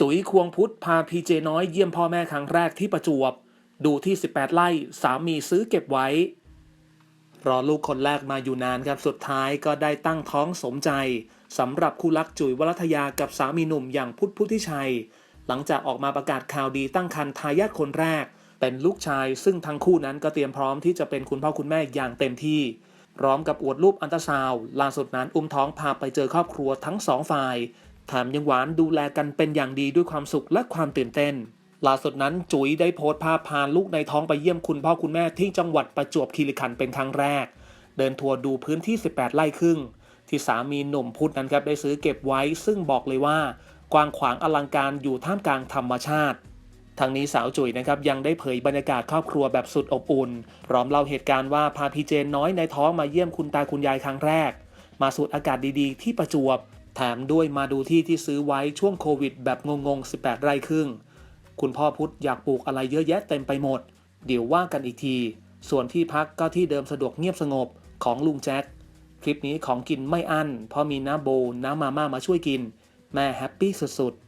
จุ๋ยควงพุทธพาพีเจน้อยเยี่ยมพ่อแม่ครั้งแรกที่ประจวบ ดูที่ 18 ไร่สามีซื้อเก็บไว้ รอลูกคนแรกมาอยู่นานครับสุดท้ายก็ได้ตั้งท้องสมใจสำหรับคู่รักจุ๋ยวรัตยากับสามีหนุ่มอย่างพุทธพุทธิชัย หลังจากออกมาประกาศข่าวดีตั้งครรภ์ทายาทคนแรก เป็นลูกชาย ซึ่งทั้งคู่นั้นก็เตรียมพร้อมที่จะเป็นคุณพ่อคุณแม่อย่างเต็มที่พร้อมกับอวดรูปอันตราซาวล่าสุดนั้นอุ้มท้องพาไปเจอครอบครัวทั้งสองฝ่าย แถมยังหวานดูแลกันเป็นอย่างดีด้วยความสุขและความตื่นเต้นล่าสุดนั้นจุ๋ยได้โพสต์ภาพพาลูกในท้องไปเยี่ยมคุณพ่อคุณแม่ที่จังหวัดประจวบคีรีขันธ์เป็นครั้งแรก เดินทัวร์ดูพื้นที่ 18 ไร่ครึ่ง ที่สามีหนุ่มพุทธนั้นครับได้ซื้อเก็บไว้ ซึ่งบอกเลยว่า กว้างขวางอลังการอยู่ท่ามกลางธรรมชาติทางนี้สาวจุ๋ยนะครับยังได้เผยบรรยากาศครอบครัวแบบสุดอบอุ่น พร้อมเล่าเหตุการณ์ว่าพาพีเจนน้อยในท้องมาเยี่ยมคุณตาคุณยายครั้งแรก มาสูดอากาศดีๆ ที่ประจวบ แถมด้วยมาดูที่ที่ซื้อไว้ช่วงโควิดแบบงงๆ 18 ไร่ครึ่ง คุณพ่อพุธอยากปลูกอะไรเยอะแยะเต็มไปหมด เดี๋ยวว่ากันอีกที ส่วนที่พักก็ที่เดิมสะดวกเงียบสงบของลุงแจ็ค คลิปนี้ของกินไม่อั้นเพราะมีน้าโบน้ามาม่ามาช่วยกิน แม่แฮปปี้สุดๆ